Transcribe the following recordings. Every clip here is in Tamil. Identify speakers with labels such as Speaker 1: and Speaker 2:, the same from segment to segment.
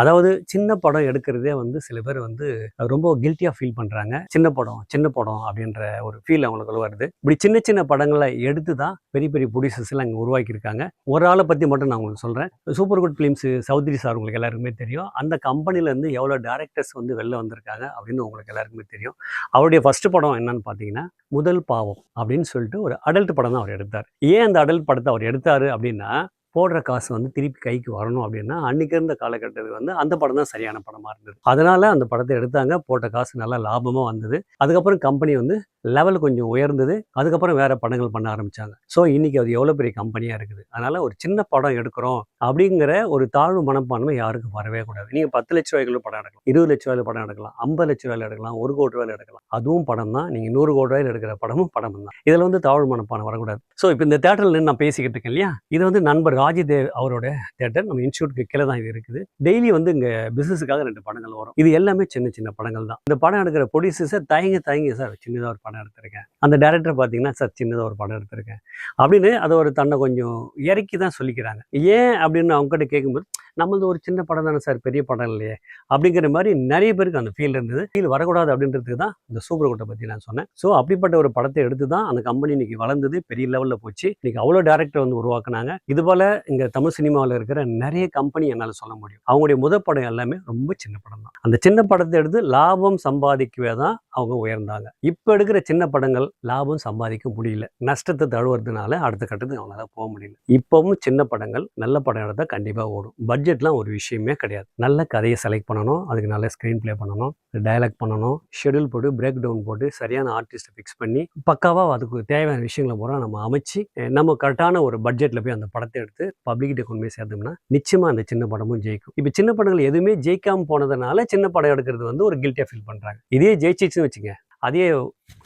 Speaker 1: அதாவது சின்ன படம் எடுக்கிறதே வந்து சில பேர் வந்து ரொம்ப கில்ட்டியாக ஃபீல் பண்ணுறாங்க சின்ன படம் சின்ன படம் அப்படின்ற ஒரு ஃபீல் அவங்களுக்கு வருது. இப்படி சின்ன சின்ன படங்களை எடுத்து தான் பெரிய பெரிய ப்ரொடியூசர்ஸ்லாம் அங்கே இங்கே உருவாக்கியிருக்காங்க. ஒரு ஆளை பற்றி மட்டும் நான் உங்களுக்கு சொல்கிறேன் Super Good Films Choudhary sir உங்களுக்கு எல்லாருக்குமே தெரியும். அந்த கம்பெனிலேருந்து எவ்வளோ டேரக்டர்ஸ் வந்து வெளில வந்திருக்காங்க அப்படின்னு உங்களுக்கு எல்லாருக்குமே தெரியும். அவருடைய ஃபர்ஸ்ட் படம் என்னன்னு பார்த்தீங்கன்னா முதல் பாவம் அப்படின்னு சொல்லிட்டு ஒரு அடல்ட் படம் தான் அவர் எடுத்தார். ஏன் அந்த அடல்ட் படத்தை அவர் எடுத்தார் அப்படின்னா போடுற காசு வந்து திருப்பி கைக்கு வரணும் அப்படின்னா அன்றைக்கி இருந்த காலகட்டத்துக்கு வந்து அந்த படம் தான் சரியான படமாக இருந்தது. அதனால் அந்த படத்தை எடுத்தாங்க. போட்ட காசு நல்லா லாபமாக வந்தது. அதுக்கப்புறம் கம்பெனி வந்து லெவல் கொஞ்சம் உயர்ந்தது. அதுக்கப்புறம் வேறு படங்கள் பண்ண ஆரம்பித்தாங்க ஸோ இன்றைக்கி அது எவ்வளோ பெரிய கம்பெனியாக இருக்குது. அதனால் ஒரு சின்ன படம் எடுக்கிறோம் அப்படிங்கிற ஒரு தாழ்வு மனப்பான்மை யாருக்கும் வரவே கூடாது. நீங்கள் பத்து லட்ச ரூபாய்க்குள்ள படம் எடுக்கலாம். இருபது லட்ச ரூபாயில் படம் எடுக்கலாம். ஐம்பது லட்ச ரூபாயில் எடுக்கலாம். ஒரு கோடி ரூபாயில் எடுக்கலாம். அதுவும் படம் தான். நீங்கள் நூறு கோடி ரூபாயில் எடுக்கிற படமும் படம் தான். இதில் வந்து தாழ்வு மனப்பான்மை வரக்கூடாது. ஸோ இப்போ இந்த தேட்டரில் நான் பேசிக்கிட்டு இருக்கேன் இல்லையா? இது வந்து நண்பர் ராஜிதேவ் அவரோட தேட்டர் நம்ம இன்ஸ்டியூட்க்கு கீழே தான் இது இருக்குது. டெய்லி வந்து இங்கே பிசினஸுக்காக ரெண்டு படங்கள் வரும். இது எல்லாமே சின்ன சின்ன படங்கள் தான். இந்த படம் எடுக்கிற ப்ரொடியூசர்ஸை தயங்கி தயங்கி சார் சின்னதாக ஒரு படம் எடுத்திருக்கேன். அந்த டேரக்டர் பார்த்தீங்கன்னா சார் சின்னதாக ஒரு படம் எடுத்திருக்கேன். அப்படின்னு அதை ஒரு தன்னை கொஞ்சம் இறக்கி தான் சொல்லிக்கிறாங்க. ஏன் அப்படின்னு அவங்ககிட்ட கேட்கும்போது நம்மளது ஒரு சின்ன படம் தானே சார் பெரிய படம் இல்லையே. அப்படிங்கிற மாதிரி நிறைய பேருக்கு அந்த ஃபீல் இருந்தது. ஃபீல் வரக்கூடாது அப்படின்றதுக்கு தான் இந்த சூப்பர் கோட்டை பற்றி நான் சொன்னேன். ஸோ அப்படிப்பட்ட ஒரு படத்தை எடுத்து தான் அந்த கம்பெனி இன்னைக்கு வளர்ந்தது. பெரிய லெவலில் போச்சு. இன்னைக்கு அவ்வளோ டேரக்டர் வந்து உருவாக்குனாங்க. இது போல் இங்கே தமிழ் சினிமாவில் இருக்கிற நிறைய கம்பெனி என்னால் சொல்ல முடியும். அவங்களுடைய முதல் படம் எல்லாமே ரொம்ப சின்ன படம் தான். அந்த சின்ன படத்தை எடுத்து லாபம் சம்பாதிக்கவே தான் அவங்க உயர்ந்தாங்க. இப்போ எடுக்கிற சின்ன படங்கள் லாபம் சம்பாதிக்க முடியல. நஷ்டத்தை தழுவுறதுனால அடுத்த கட்டத்துக்கு அவங்களால போக முடியல. இப்போவும் சின்ன படங்கள் நல்ல படம் எடுத்தால் கண்டிப்பாக ஓடும். பட்ஜெட்லாம் ஒரு விஷயமே கிடையாது. நல்ல கதையை செலக்ட் பண்ணணும். அதுக்கு நல்ல ஸ்க்ரீன் ப்ளே பண்ணணும். டைலாக் பண்ணணும். ஷெடியூல் போட்டு பிரேக் டவுன் போட்டு சரியான ஆர்டிஸ்ட்டை ஃபிக்ஸ் பண்ணி பக்காவாக அதுக்கு தேவையான விஷயங்களை பூரா நம்ம அமைச்சு நம்ம கரெக்டான ஒரு பட்ஜெட்டில் போய் அந்த படத்தை எடுத்து பப்ளிக்கிட்ட கொண்டு போய் சேர்த்தோம்னா நிச்சயமாக அந்த சின்ன படமும் ஜெயிக்கும். இப்போ சின்ன படங்கள் எதுவுமே ஜெயிக்காமல் போனதுனால சின்ன படம் எடுக்கிறது வந்து ஒரு கில்ட்டியாக ஃபீல் பண்ணுறாங்க இதே ஜெயிச்சிச்சுன்னு வச்சுங்க அதே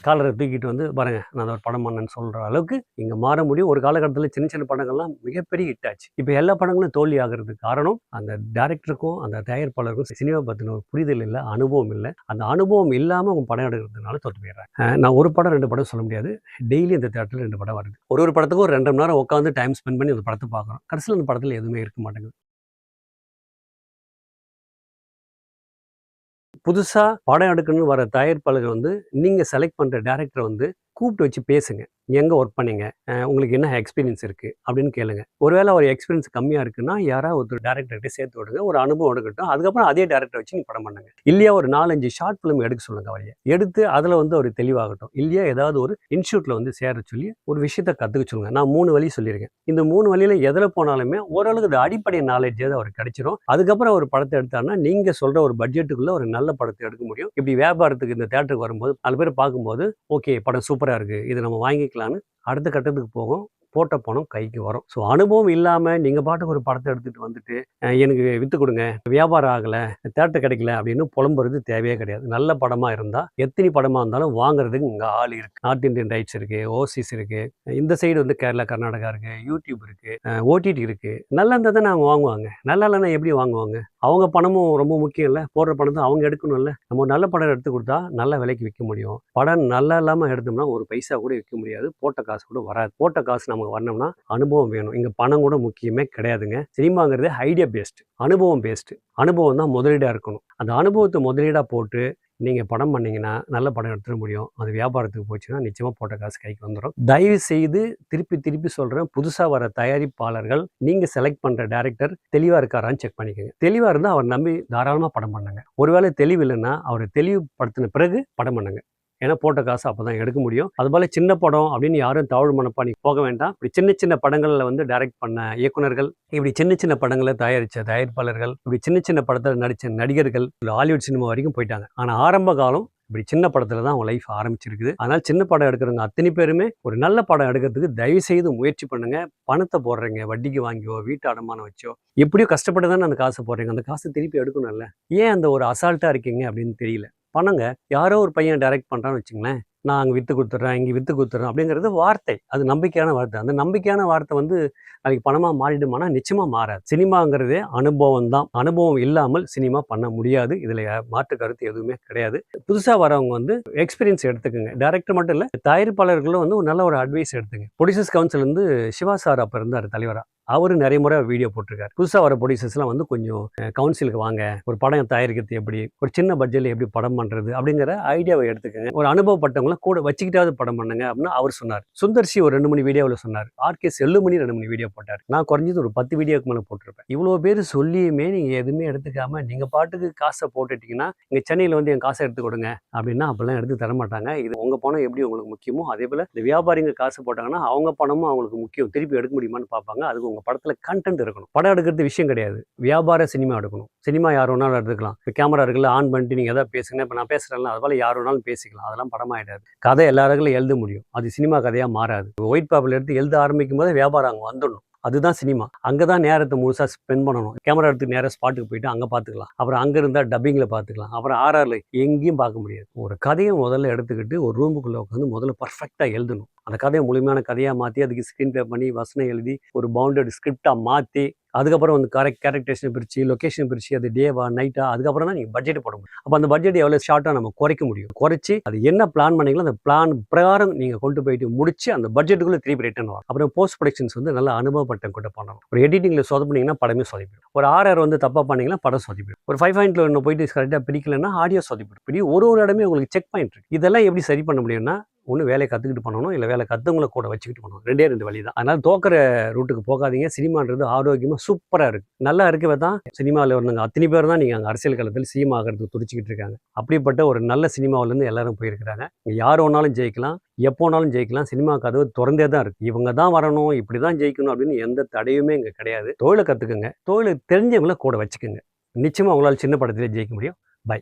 Speaker 1: காலரை தூக்கிட்டு வந்து பாருங்க நான் ஒரு படம் பண்ணேன்னு சொல்கிற அளவுக்கு இங்கே மாற முடியும். ஒரு காலகட்டத்தில் சின்ன சின்ன படங்கள்லாம் மிகப்பெரிய ஹிட் ஆச்சு. இப்போ எல்லா படங்களும் தோல்வி ஆகிறதுக்கு காரணம் அந்த டேரக்டருக்கும் அந்த தயாரிப்பாளருக்கும் சினிமா பற்றின ஒரு புரிதல் இல்லை அனுபவம் இல்லை. அந்த அனுபவம் இல்லாமல் அவங்க படம் எடுக்கிறதுனால தோற்று போயிடுறாங்க. நான் ஒரு படம் ரெண்டு படம் சொல்ல முடியாது. டெய்லி இந்த தேட்டரில் ரெண்டு படம் வருது. ஒரு ஒரு படத்துக்கும் ஒரு ரெண்டு மணி நேரம் உட்காந்து டைம் ஸ்பெண்ட் பண்ணி அந்த படத்தை பார்க்குறோம். கடைசியில் அந்த படத்தில் எதுவுமே இருக்க மாட்டேங்குது. புதுசாக படம் எடுக்கணும்னு வர தயாரிப்பாளர்கள் வந்து நீங்கள் செலக்ட் பண்ணுற டேரக்டரை வந்து கூப்பிட்டு வச்சு பேசுங்க. எங்கே ஒர்க் பண்ணீங்க? உங்களுக்கு என்ன எக்ஸ்பீரியன்ஸ் இருக்குது அப்படின்னு கேளுங்க. ஒருவேளை ஒரு எக்ஸ்பீரியன்ஸ் கம்மியாக இருக்குன்னா யாராவது ஒருத்தர் டேரக்டர்கிட்ட சேர்த்து விடுங்க. ஒரு அனுபவம் எடுக்கட்டும். அதுக்கப்புறம் அதே டேரக்டர் வச்சு நீ படம் பண்ணுங்க. இல்லையா ஒரு நாலஞ்சு ஷார்ட் ஃபிலிம் எடுக்க சொல்லுங்க அவரைய. எடுத்து அதில் வந்து ஒரு தெளிவாகட்டும். இல்லையா ஏதாவது ஒரு இன்ஸ்டியூட்டில் வந்து சேர சொல்லி ஒரு விஷயத்தை கற்றுக்க சொல்லுங்க. நான் மூணு வழி சொல்லியிருக்கேன். இந்த மூணு வழியில் எதில் போனாலுமே ஓரளவுக்கு இது அடிப்படை நாலேஜ் அவருக்கு கிடைச்சிரும். அதுக்கப்புறம் ஒரு படத்தை எடுத்தாருன்னா நீங்கள் சொல்கிற ஒரு பட்ஜெட்டுக்குள்ளே ஒரு நல்ல படத்தை எடுக்க முடியும். இப்படி வியாபாரத்துக்கு இந்த தேட்டருக்கு வரும்போது நாலு பேர் பார்க்கும்போது ஓகே படம் சூப்பர் சூப்பராக இருக்குது இது நம்ம வாங்கிக்கலான்னு அடுத்த கட்டத்துக்கு போகும். போட்ட பணம் கைக்கு வரும். ஸோ அனுபவம் இல்லாமல் நீங்கள் பாட்டுக்கு ஒரு படத்தை எடுத்துகிட்டு வந்துட்டு எனக்கு விற்று கொடுங்க. வியாபாரம் ஆகலை. தேட்டர் கிடைக்கல அப்படின்னு புலம்புறது தேவையே கிடையாது. நல்ல படமாக இருந்தால் எத்தனை படமாக இருந்தாலும் வாங்குறதுக்கு இங்கே ஆள் இருக்குது நார்த் இந்தியன் ரைட்ஸ் இருக்குது ஓசிஸ் இருக்குது இந்த சைடு வந்து கேரளா கர்நாடகா இருக்குது யூடியூப் இருக்குது ஓடிடி இருக்குது நல்லா இருந்தால் தான் அவங்க வாங்குவாங்க. நல்லா இல்லைன்னா எப்படி வாங்குவாங்க? அவங்க பணமும் ரொம்ப முக்கியம் இல்லை. போடுற பணத்தை அவங்க எடுக்கணும்ல நம்ம நல்ல படம் எடுத்து கொடுத்தா நல்ல விலைக்கு விற்க முடியும். படம் நல்லா இல்லாமல் எடுத்தோம்னா ஒரு பைசா கூட விற்க முடியாது. போட்ட காசு கூட வராது. போட்ட காசு நமக்கு வரணும்னா அனுபவம் வேணும். இங்கே பணம் கூட முக்கியமே கிடையாதுங்க. சினிமாங்கிறது ஐடியா பேஸ்ட் அனுபவம் பேஸ்ட் அனுபவம் தான் முதலீடாக இருக்கணும். அந்த அனுபவத்தை முதலீடாக போட்டு நீங்கள் படம் பண்ணிங்கன்னா நல்ல படம் எடுத்துட முடியும். அது வியாபாரத்துக்கு போச்சுன்னா நிச்சயமாக போட்ட காசு கைக்கு வந்துடும் தயவு செய்து திருப்பி திருப்பி சொல்கிறேன் புதுசாக வர தயாரிப்பாளர்கள் நீங்கள் செலக்ட் பண்ணுற டேரக்டர் தெளிவாக இருக்காரான்னு செக் பண்ணிக்கோங்க. தெளிவாக இருந்தால் அவர் நம்பி தாராளமாக படம் பண்ணுங்க. ஒருவேளை தெளிவு இல்லைன்னா அவரை தெளிவுபடுத்தின பிறகு படம் பண்ணுங்க. ஏன்னா போட்ட காசு அப்போ தான் எடுக்க முடியும். அதுபோல் சின்ன படம் அப்படின்னு யாரும் தாழ்வு மனப்பாணி போக வேண்டாம். இப்படி சின்ன சின்ன படங்களில் வந்து டைரக்ட் பண்ண இயக்குனர்கள் இப்படி சின்ன சின்ன படங்களை தயாரித்த தயாரிப்பாளர்கள் இப்படி சின்ன சின்ன படத்தில் நடித்த நடிகர்கள் ஹாலிவுட் சினிமா வரைக்கும் போயிட்டாங்க. ஆனால் ஆரம்ப காலம் இப்படி சின்ன படத்துல தான் அவங்க லைஃப் ஆரம்பிச்சிருக்குது. அதனால் சின்ன படம் எடுக்கிறவங்க அத்தனை பேருமே ஒரு நல்ல படம் எடுக்கிறதுக்கு தயவு செய்து முயற்சி பண்ணுங்க. பணத்தை போடுறீங்க வட்டிக்கு வாங்கியோ வீட்டு அடமானம் வச்சோ எப்படியோ கஷ்டப்பட்டு தானே அந்த காசை போடுறீங்க. அந்த காசை திருப்பி எடுக்கணும்ல. ஏன் அந்த ஒரு அசால்ட்டாக இருக்கீங்க அப்படின்னு தெரியல. பணங்க யாரோ ஒரு பையன் டைரக்ட் பண்ணுறான்னு வச்சுங்களேன் நான் அங்கே விற்று கொடுத்துட்றேன் இங்கே விற்று கொடுத்துட்றேன் அப்படிங்கிறது வார்த்தை. அது நம்பிக்கையான வார்த்தை. அந்த நம்பிக்கையான வார்த்தை வந்து நாளைக்கு பணமாக மாறிடுமானா நிச்சயமாக மாறாது. சினிமாங்கிறதே அனுபவம் தான் அனுபவம் இல்லாமல் சினிமா பண்ண முடியாது. இதில் மாற்று கருத்து எதுவுமே கிடையாது. புதுசாக வரவங்க வந்து எக்ஸ்பீரியன்ஸ் எடுத்துக்கோங்க. டேரக்டர் மட்டும் இல்லை தயாரிப்பாளர்களும் வந்து ஒரு நல்ல ஒரு அட்வைஸ் எடுத்துங்க. ப்ரொடியூசர்ஸ் கவுன்சில் வந்து சிவா சார் அப்போ இருந்தார் தலைவராக அவரும் நிறைய முறை வீடியோ போட்டிருக்காரு. புதுசாக வர ப்ரொடியூசர்ஸ்லாம் வந்து கொஞ்சம் கவுன்சிலுக்கு வாங்க ஒரு படம் தயாரிக்கிறது எப்படி ஒரு சின்ன பட்ஜெட்டில் எப்படி படம் பண்ணுறது அப்படிங்கிற ஐடியாவை எடுத்துக்கங்க. ஒரு அனுபவப்பட்டவங்கள கூட வச்சுக்கிட்டாவது படம் பண்ணுங்க அப்படின்னு அவர் சொன்னார். சுந்தர்சி ஒரு ரெண்டு மணி வீடியோவில் சொன்னார். ஆர்கே செல்லுமணி ரெண்டு மணி வீடியோ போட்டார். நான் குறைஞ்சது ஒரு பத்து வீடியோக்கு மேலே போட்டிருப்பேன். இவ்வளோ பேர் சொல்லியுமே நீங்கள் எதுவுமே எடுத்துக்காமல் நீங்கள் பாட்டுக்கு காசை போட்டுட்டீங்கன்னா இங்கே சென்னையில் வந்து என் காசை எடுத்து கொடுங்க அப்படின்னா அப்படிலாம் எடுத்து தர மாட்டாங்க. இது உங்கள் பணம் எப்படி உங்களுக்கு முக்கியமோ அதே போல் இந்த வியாபாரிங்க காசு போட்டாங்கன்னா அவங்க பணமும் அவங்களுக்கு முக்கியம். திருப்பி எடுக்க முடியுமான்னு பார்ப்பாங்க. அதுக்கு உங்கள் படத்தில் கண்டென்ட் இருக்கணும். படம் எடுக்கிறது விஷயம் கிடையாது. வியாபார சினிமா எடுக்கணும். சினிமா யார் வேணாலும் எடுத்துக்கலாம். இப்போ கேமரா இருக்குல்ல ஆன் பண்ணிட்டு நீங்கள் எதாவது பேசுங்க இப்போ நான் பேசுகிறேன்ல அதுபோல் யார் வேணாலும் பேசிக்கலாம். அதெல்லாம் படமாயிடாது. கதை எல்லாருக்கும் எழுத முடியும். அது சினிமா கதையாக மாறாது. ஒயிட் பேப்பர்ல எடுத்து எழுத ஆரம்பிக்கும் போது வியாபாரம் அங்கே வந்துடணும். அதுதான் சினிமா. அங்கே தான் நேரத்தை முழுசாக ஸ்பெண்ட் பண்ணணும். கேமரா எடுத்து நேராக ஸ்பாட்டுக்கு போயிட்டு அங்கே பார்த்துக்கலாம் அப்புறம் அங்கே இருந்தால் டப்பிங்கில் பார்த்துக்கலாம் அப்புறம் ஆர்ஆரில் எங்கேயும் பார்க்க முடியாது. ஒரு கதையை முதல்ல எடுத்துக்கிட்டு ஒரு ரூமுக்குள்ளே உட்காந்து முதல்ல பர்ஃபெக்டாக எழுதணும். அந்த கதையை முழுமையான கதையாக மாற்றி அதுக்கு ஸ்க்ரீன் ப்ளே பண்ணி வசனம் எழுதி ஒரு பவுண்டட் ஸ்கிரிப்டாக மாற்றி அதுக்கப்புறம் வந்து கரெக்ட் கேரக்டரேஷன் பிரித்து லொக்கேஷன் பிரித்து அது டேவா நைட்டா அதுக்கப்புறம் தான் நீங்கள் பட்ஜெட் போட முடியும் அப்போ அந்த பட்ஜெட் எவ்வளோ ஷார்ட்டாக நம்ம குறைக்க முடியும்? குறைச்சி அது என்ன பிளான் பண்ணீங்களோ அந்த பிளான் பிரகாரம் நீங்கள் கொண்டு போயிட்டு முடிச்சு அந்த பட்ஜெட்டுக்குள்ளே திருப்பி ரிட்டர்ன் வரும் அப்புறம் போஸ்ட் ப்ரொடக்ஷன்ஸ் வந்து நல்லா அனுபவப்பட்ட கூட பண்ணணும் ஒரு எடிட்டிங்கில் சொதப்பினீங்கன்னா படமே சொதப்பிடும். ஒரு ஆர்ஆர் வந்து தப்பாக பண்ணீங்கன்னா படம் சொதப்பிடும். ஒரு ஃபைவ் பாயிண்ட்ல ஒன்று போயிட்டு கரெக்டாக பிடிக்கலன்னா ஆடியோ சொதப்பிடும். இப்படி ஒரு ஒரு இடமே உங்களுக்கு செக் பாயிண்ட் இருக்கு. இதெல்லாம் எப்படி சரி பண்ண முடியும்னா ஒன்று வேலையை கற்றுக்கிட்டு பண்ணணும் இல்லை வேலை கற்றுவங்கள கூட வச்சுக்கிட்டு பண்ணணும். ரெண்டே ரெண்டு வழி தான். அதனால் தோக்கிற ரூட்டுக்கு போகாதீங்க. சினிமான்றது ஆரோக்கியமாக சூப்பராக இருக்குது நல்லா இருக்கவே தான் சினிமாவில் வந்தாங்க அத்தனை பேர் தான் நீங்கள் அங்கே அரசியல் காலத்தில் சினிமா ஆகிறதுக்கு துடிச்சிக்கிட்டு இருக்காங்க. அப்படிப்பட்ட ஒரு நல்ல சினிமாவிலேருந்து எல்லாரும் போயிருக்கிறாங்க. இங்கே யார் வேணாலும் ஜெயிக்கலாம் எப்போ வேணாலும் ஜெயிக்கலாம். சினிமா கதவு திறந்தே தான் இருக்குது இவங்க தான் வரணும் இப்படி தான் ஜெயிக்கணும் அப்படின்னு எந்த தடையுமே இங்கே கிடையாது. தொழிலை கற்றுக்குங்க தொழிலை தெரிஞ்சவங்கள கூட வச்சுக்கோங்க. நிச்சயமாக உங்களால் சின்ன படத்திலே ஜெயிக்க முடியும்.